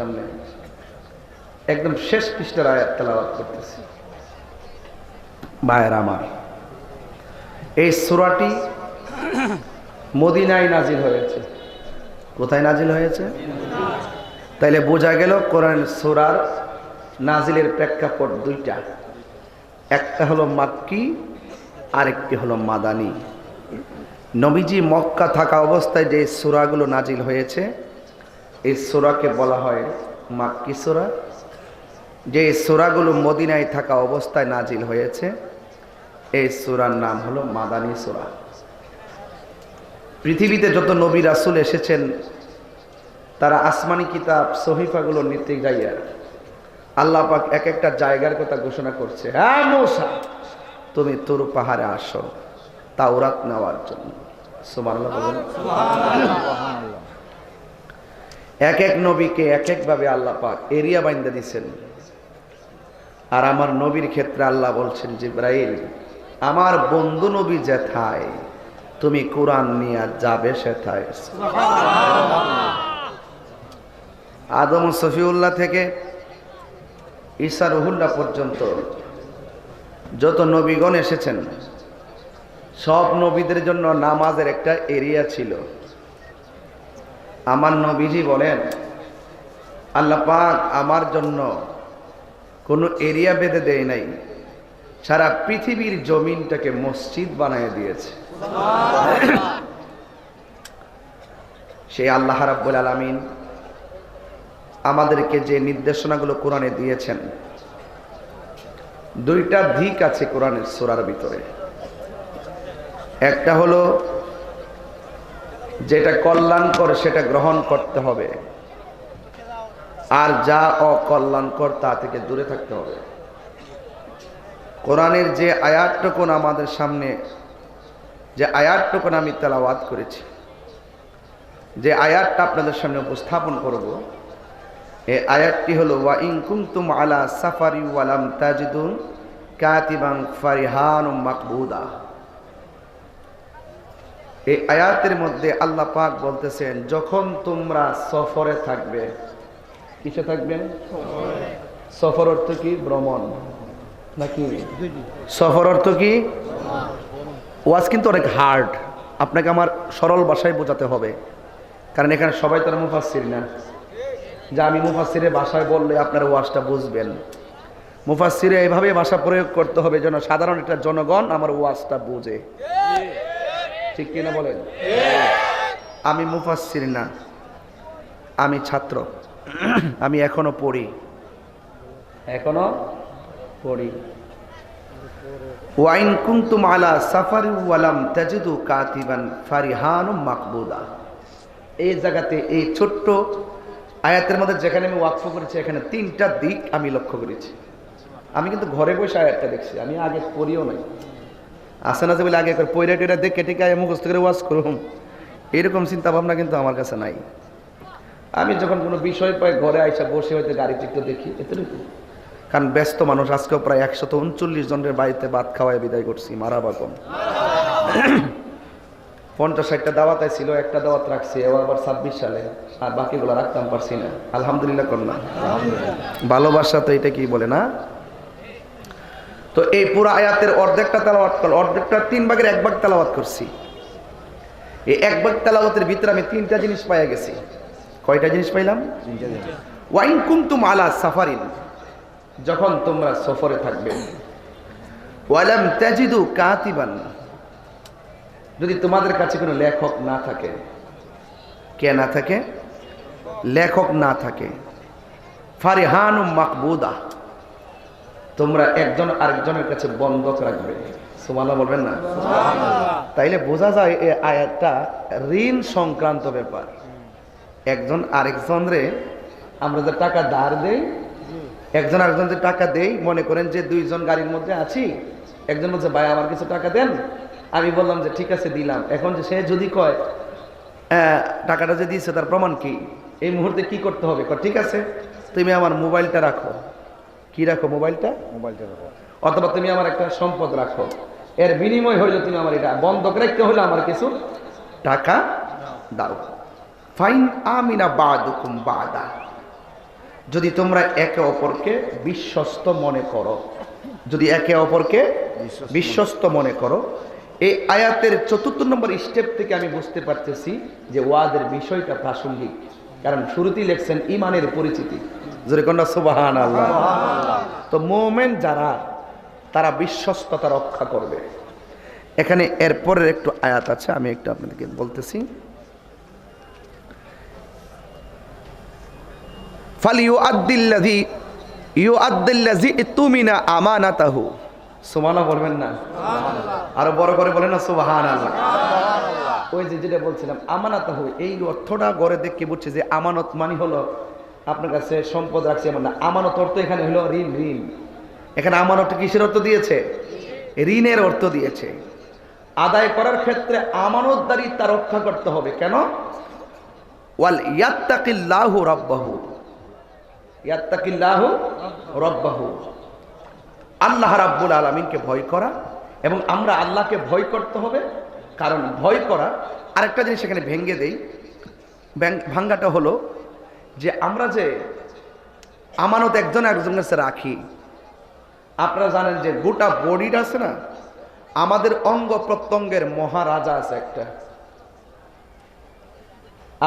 সামনে। একদম শেষ পৃষ্ঠার আয়াত তেলাওয়াত করতেছি। ভাইয়ের আমার, এই সুরাটি মদিনায় নাজিল হয়েছে। কোথায় নাজিল হয়েছে? তাইলে বোঝা গেল কোরআন সুরার নাজিলের প্রেক্ষাপট দুইটা। একটা হলো মাক্কি, আরেকটি হলো মাদানি। নবীজি মক্কা থাকা অবস্থায় যে সুরাগুলো নাজিল হয়েছে এই সোরাকে বলা হয় মাক্কি সোরা। যে সোরাগুলো মদিনায় থাকা অবস্থায় নাজিল হয়েছে, এই সোরার নাম হলো মাদানী সোরা। পৃথিবীতে যত নবী রাসুল এসেছেন, তারা আসমানি কিতাব, সহিফাগুলো নিতে গাইয়া আল্লাহ পাক এক একটা জায়গার কথা ঘোষণা করছে হ্যাঁ মৌসা, তুমি তোর পাহাড়ে আসো, তাওরাত নেওয়ার জন্য। সুমান এক এক নবীকে এক একভাবে আল্লাহ পাক এরিয়া বাইন্দা দিছেন। আর আমার নবীর ক্ষেত্রে আল্লাহ বলছেন, জিব্রাইল, আমার বন্ধু নবী যেথায়, তুমি কোরআন নিয়ে যাবে সেথায়। আদম সফিউল্লাহ থেকে ঈসা রহুল্লাহ পর্যন্ত যত নবীগণ এসেছেন, সব নবীদের জন্য নামাজের একটা এরিয়া ছিল। আমার নবীজি বলেন, আল্লাহ পাক আমার জন্য কোনো এরিয়া বেঁধে দেয় নাই, সারা পৃথিবীর জমিনটাকে মসজিদ বানিয়ে দিয়েছে। সেই আল্লাহ রাব্বুল আলামিন আমাদেরকে যে নির্দেশনাগুলো কোরআনে দিয়েছেন, দুইটা দিক আছে কোরআনের সোরার ভিতরে। একটা হলো যেটা কল্যাণকর, সেটা গ্রহণ করতে হবে। আর যা অকল্যাণকর, তা থেকে দূরে থাকতে হবে। কোরআনের যে আয়াতটুকুন আমাদের সামনে, যে আয়াতটুকুন আমি তেলাওয়াত করেছি, যে আয়াতটা আপনাদের সামনে উপস্থাপন করব, এই আয়াতটি হলো, ওয়া ইন কুনতুম আলা সাফারি ওয়ালাম তাজিদুন কাতিবান ফারিহান মাকবুদা। এই আয়াতের মধ্যে আল্লাহ পাক বলতেছেন, যখন তোমরা সফরে থাকবে, কিসে থাকবে সফর অর্থ কি? ভ্রমণ। নাকি? সফর অর্থ কি? ওয়াজ কিন্তু অনেক হার্ড আপনাকে আমার সরল ভাষায় বোঝাতে হবে। কারণ এখানে সবাই তারা মুফাসির না। যে আমি মুফাসিরের ভাষায় বললে আপনার ওয়াজটা বুঝবেন। মুফাসিরে এভাবে ভাষা প্রয়োগ করতে হবে যেন সাধারণ একটা জনগণ আমার ওয়াজটা বুঝে। ঠিক কিনা বলেন? আমি মুফাসির না। আমি ছাত্র। আমি এখনও পড়ি। এখনও পড়ি। ওয়াইন কুন্তুম আলা সাফারি ওয়ালাম তাজিদু কাতিবান ফারিহান মাকবুদা। এই জায়গাতে এই ছোট্ট আয়াতের মধ্যে যেখানে আমি ওয়াকফ করেছি এখানে তিনটা দিক আমি লক্ষ্য করেছি। আমি কিন্তু ঘরে বসে আয়াতটা দেখছি। আমি আগে পড়িও নাই। আসে না যে বলে আগে করে পয়রা টেরা দেখে আয় মুখস্থ করে ওয়াজ করুন এরকম চিন্তা ভাবনা কিন্তু আমার কাছে নাই। আমি যখন কোনো বিষয় পাই ঘরে আইসা বসে হয়তো গাড়ি একটু দেখি, এতটুকু। কারণ ব্যস্ত মানুষ, আজকেও প্রায় একশত উনচল্লিশ জনের বাড়িতে ভাত খাওয়ায় বিদায় করছি, মারা বাকম পঞ্চাশ ষাটটা দাওয়াত ছিল একটা দাওয়াত রাখছি আবার ছাব্বিশ সালে। আর বাকিগুলো রাখতাম পারছি না। আলহামদুলিল্লাহ কন্যা। ভালোবাসা তো এটা কি বলে না? তো এই পুরো আয়াতের অর্ধেকটা তেলাওয়াত করল অর্ধেকটা তিন ভাগের এক ভাগ তেলাওয়াত করছি। এই এক ভাগ তেলাওয়াতের ভিতরে আমি তিনটা জিনিস পাইয়া গেছি। কয়টা জিনিস পাইলাম? ওয়াইন কুন্তুম আলা সাফারিন। যখন তোমরা সফরে থাকবে। ওয়ালাম তাজিদু কাতিবান। যদি তোমাদের কাছে কোনো লেখক না থাকে। কে না থাকে? লেখক না থাকে। ফারিহান মাকবুদা। তোমরা একজন আরেকজনের কাছে বন্ধক রাখবে সুমাল্লাহ বলবেন না? তাইলে বোঝা যায় এই আয়াতটা ঋণ সংক্রান্ত ব্যাপার। একজন আরেকজন রে আমরা যে টাকা ধার দেই একজন আরেকজন যে টাকা দেই মনে করেন যে দুইজন গাড়ির মধ্যে আছি একজন বলছে ভাই আমার কিছু টাকা দেন। আমি বললাম যে ঠিক আছে দিলাম। এখন যে সে যদি কয় "আহ, টাকাটা যে দিয়েছে তার প্রমাণ কি? এই মুহূর্তে কি করতে হবে? ঠিক আছে তুমি আমার মোবাইলটা রাখো। কি রাখো মোবাইলটা? মোবাইলটা রাখো। অথবা তুমি আমার একটা সম্পদ রাখো। এর বিনিময় হইলে তুমি আমার এটা বন্ধক রাখতে হলে আমার কিছু টাকা দাও। ফাইন আমিনা বাদুকুম বাদা। যদি তোমরা একে অপরকে বিশ্বস্ত মনে করো যদি একে অপরকে বিশ্বস্ত মনে করো এই আয়াতের চতুর্থ নম্বর স্টেপ থেকে আমি বুঝতে পারতেছি যে ওয়াদের বিষয়টা প্রাসঙ্গিক। কারণ শুরুতেই লেখছেন ইমানের পরিচিতি। জোরে সুবাহান আল্লাহ তো মোমেন যারা তারা বিশ্বস্ততা রক্ষা করবে। এখানে এরপরের একটু আয়াত আছে আমি একটু আপনাদেরকে বলতেছি। ফালিউ আদ্দিল্লাযী ইউ আদ্দিল্লাযী তুমিনা আমানাতাহু। সুবহানা বলবেন না? আরও বড় করে বলেন না ওই যে যেটা বলছিলাম আমানাতাহু এই অর্থটা গড়ে দেখে বুঝছে যে আমানত মানি হলো আপনার কাছে সম্পদ রাখছে এমন না। আমানত অর্থ এখানে হলো ঋণ ঋণ। এখানে আমানত কিসের অর্থ দিয়েছে? ঋণের অর্থ দিয়েছে। আদায় করার ক্ষেত্রে আমানতদারি তা রক্ষা করতে হবে। কেন? ওয়াল ইয়াত্তাকিল্লাহু রাব্বাহু। ইয়াত্তাকিল্লাহু রব্বাহু। আল্লাহ রাব্বুল আলামিনকে ভয় করা এবং আমরা আল্লাহকে ভয় করতে হবে। কারণ ভয় করা, আরেকটা জিনিস এখানে ভেঙ্গে দেই। ভাঙ্গাটা হলো যে আমরা যে আমানত একজন একজনের কাছে রাখি আপনারা জানেন যে গোটা বডিটা আছে না আমাদের অঙ্গ প্রত্যঙ্গের মহারাজা আছে একটা।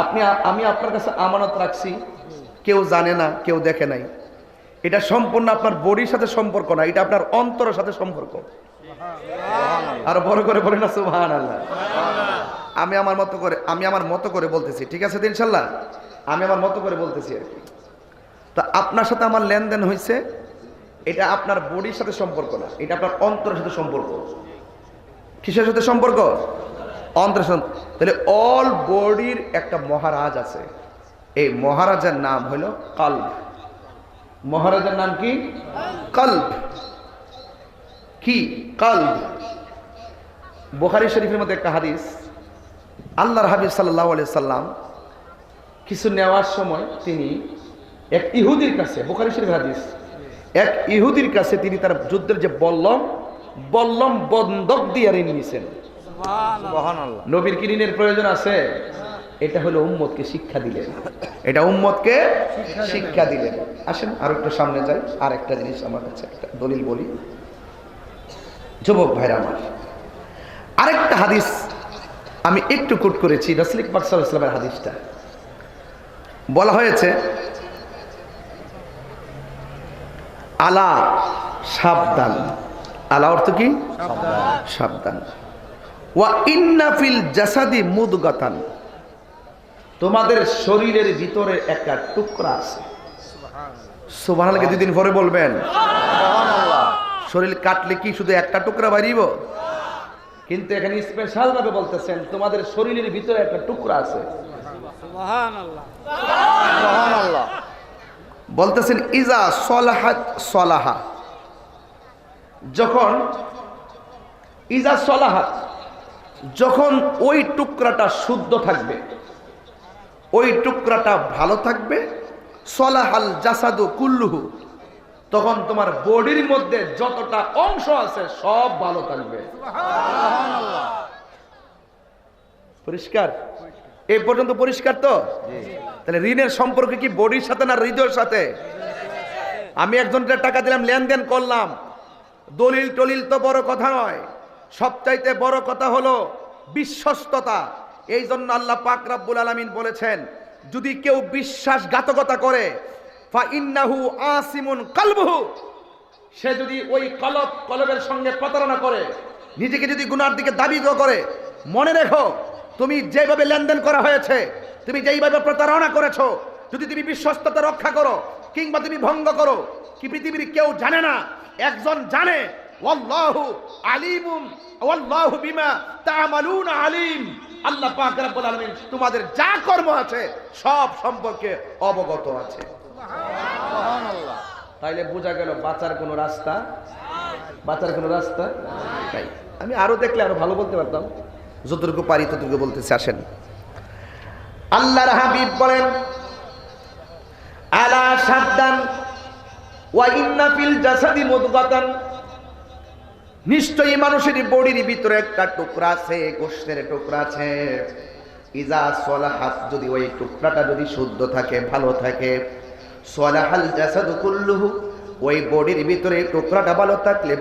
আপনি আমি আপনার কাছে আমানত রাখছি কেউ জানে না কেউ দেখে নাই। এটা সম্পূর্ণ আপনার বডির সাথে সম্পর্ক না এটা আপনার অন্তরের সাথে সম্পর্ক। আর বড় করে বলে না সুবহান আল্লাহ আমি আমার মতো করে, আমি আমার মতো করে বলতেছি, ঠিক আছে তো ইনশাল্লাহ? আমি আমার মতো করে বলতেছি আর কি। তা আপনার সাথে আমার লেনদেন হয়েছে এটা আপনার বডির সাথে সম্পর্ক না, এটা আপনার অন্তরের সাথে সম্পর্ক। কিসের সাথে সম্পর্ক? অন্তরের সাথে তাহলে অল বডির একটা মহারাজ আছে। এই মহারাজের নাম হলো কল্প মহারাজের নাম কি? কল্প কি? কল্প বোখারি শরীফের মধ্যে একটা হাদিস আল্লাহর হাবিব সাল্লাহ সাল্লাম কিছু নেওয়ার সময় তিনি এক ইহুদির কাছে বোখারি শরীফ হাদিস এক ইহুদির কাছে তিনি তার যুদ্ধের যে বল্লম বল্লম বন্ধক দিয়ে ঋণ নিছেন নবীর কি ঋণের প্রয়োজন আছে? এটা হলো উম্মতকে শিক্ষা দিলেন। এটা উম্মতকে শিক্ষা দিলেন। আসেন আর একটু সামনে যাই। আর একটা জিনিস আমার কাছে একটা দলিল বলি। যুবক ভাইরা আমার আরেকটা হাদিস আমি একটু কোট করেছি রসলিক বাকসাল ইসলামের হাদিসটা। বলা হয়েছে আলা সাবধান। আলা অর্থ কি? সাবধান। ওয়া ইন্নাফিল জাসাদি মুদগাতান। তোমাদের শরীরের ভিতরে একটা টুকরা আছে। সুবহানাল্লাহকে দুদিন পরে বলবেন। শরীর কাটলে কি শুধু একটা টুকরা বাড়িব? কিন্তু এখানে স্পেশাল ভাবে বলতেছেন তোমাদের শরীরের ভিতরে একটা টুকরা আছে। বলতেছেন ইজা সলাহাত সলাহা। যখন ইজা সলাহাত যখন ওই টুকরাটা শুদ্ধ থাকবে ওই টুকরাটা ভালো থাকবে সলাহাল জাসাদু কুল্লুহু। তখন তোমার বডির মধ্যে যতটা অংশ আছে সব ভালো থাকবে। পরিষ্কার? এই পর্যন্ত পরিষ্কার তো? তাহলে ঋণের সম্পর্ক কি বডির সাথে না হৃদয়ের সাথে? আমি একজনকে টাকা দিলাম, লেনদেন করলাম। দলিল টলিল তো বড় কথা নয়। সবচাইতে বড় কথা হলো বিশ্বস্ততা। এই জন্য আল্লাহ পাক রাব্বুল আলামিন বলেছেন, যদি কেউ বিশ্বাসঘাতকতা করে ফা ইন্নাহু আসিমুন কালবুহু। সে যদি ওই কলব, কলবের সঙ্গে প্রতারণা করে, নিজেকে যদি গুনার দিকে দাবি করে, মনে রেখো, তুমি যেভাবে লেনদেন করা হয়েছে, তুমি যেইভাবে প্রতারণা করেছ, যদি তুমি বিশ্বস্ততা রক্ষা করো, কিংবা তুমি ভঙ্গ করো, কি পৃথিবীর কেউ জানে না, একজন জানে, ওয়াল্লাহু আলিমুম, ওয়াল্লাহু বিমা তা'মালুনা আলিম। আল্লাহ পাক রব্বুল আলামিন তোমাদের যা কর্ম আছে, সব সম্পর্কে অবগত আছে। তাইলে বোঝা গেল বাঁচার কোনো রাস্তা? বাঁচার কোনো রাস্তা নাই। আমি আরও দেখলে আরও ভালো বলতে পারতাম। যতটুকু পারি ততটুকু বলতেছি, আসেন। আল্লাহর হাবিব বলেন, আলা সাবধান ওয়া ইন্না ফিল জাসাদি মুদগাতান। নিশ্চয়ই মানুষের বডির ভিতরে একটা টুকরা আছে, গোষ্ঠের টুকরা আছে। ইজা সলাহাত যদি ওই টুকরাটা যদি শুদ্ধ থাকে, ভালো থাকে সলাহাল জাসাদু কুল্লুহু ওই বডির ভিতরে টুকরাটা ভালো থাকলে